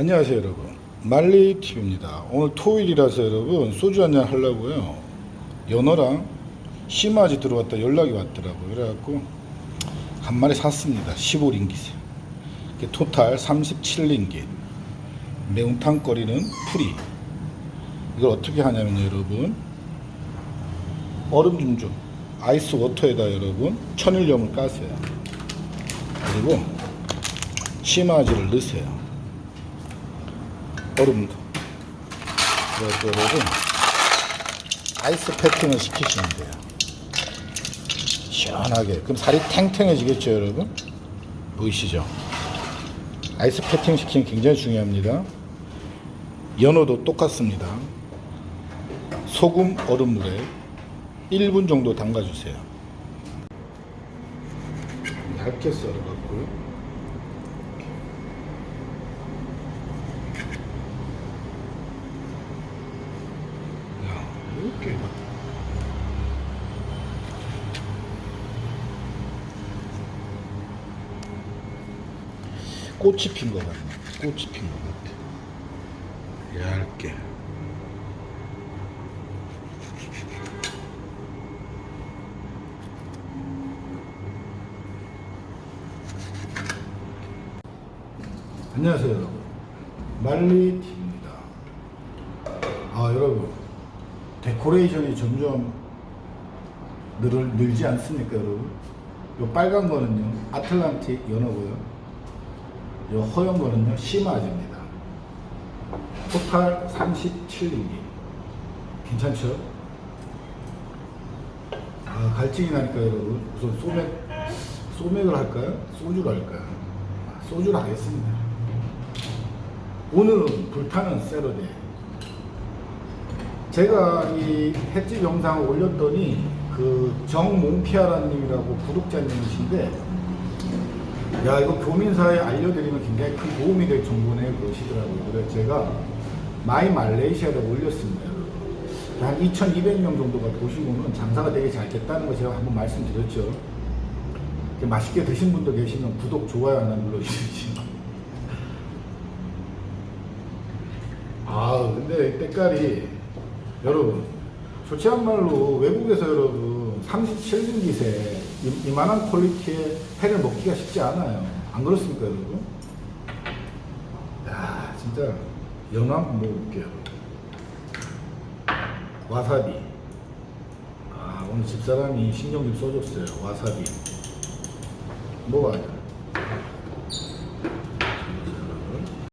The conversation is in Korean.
안녕하세요 여러분. 말리TV입니다. 오늘 토요일이라서 여러분 소주 한잔 하려고요. 연어랑 심아지 들어왔다 연락이 왔더라고요. 그래갖고 한 마리 샀습니다. 15링깃에 이게 토탈 37링깃. 매운탕 끓이는 풀이. 이걸 어떻게 하냐면 여러분. 얼음 좀 아이스 워터에다 여러분 천일염을 까세요. 그리고 심아지를 넣으세요 얼음도 여러분 아이스 패킹을 시키시면 돼요. 시원하게. 그럼 살이 탱탱해지겠죠 여러분? 보이시죠? 아이스 패킹 시키는 게 굉장히 중요합니다. 연어도 똑같습니다. 소금 얼음물에 1분 정도 담가주세요. 얇게 썰어갖고요 야, 이렇게 꽃이 핀 것 같네. 꽃이 핀 것 같아. 얇게. 안녕하세요, 여러분. 말리TV입니다. 아, 여러분. 데코레이션이 점점 늘, 늘지 않습니까, 여러분? 요 빨간 거는요, 아틀란틱 연어고요. 요 허연 거는요, 심아지입니다. 토탈 37링기. 괜찮죠? 아, 갈증이 나니까 여러분, 우선 소맥, 소맥을 할까요? 소주를 할까요? 아, 소주를 하겠습니다. 오늘은 불타는 세러데. 제가 이 횟집 영상을 올렸더니 그 정몽피아라님이라고 구독자님이신데 야 이거 교민사에 알려드리면 굉장히 큰 도움이 될 정보네 그러시더라고요. 그래서 제가 마이 말레이시아에 올렸습니다. 한 2,200명 정도가 보시고는 장사가 되게 잘 됐다는 거 제가 한번 말씀드렸죠. 맛있게 드신 분도 계시면 구독, 좋아요 하나 눌러주시죠. 아 근데 때깔이 여러분 솔직한 말로 외국에서 여러분 37등기세 이만한 퀄리티의 회를 먹기가 쉽지 않아요. 안 그렇습니까 여러분? 야 진짜 연어 한번 먹어볼게요. 와사비. 아 오늘 집사람이 신경 좀 써줬어요. 와사비. 먹어야죠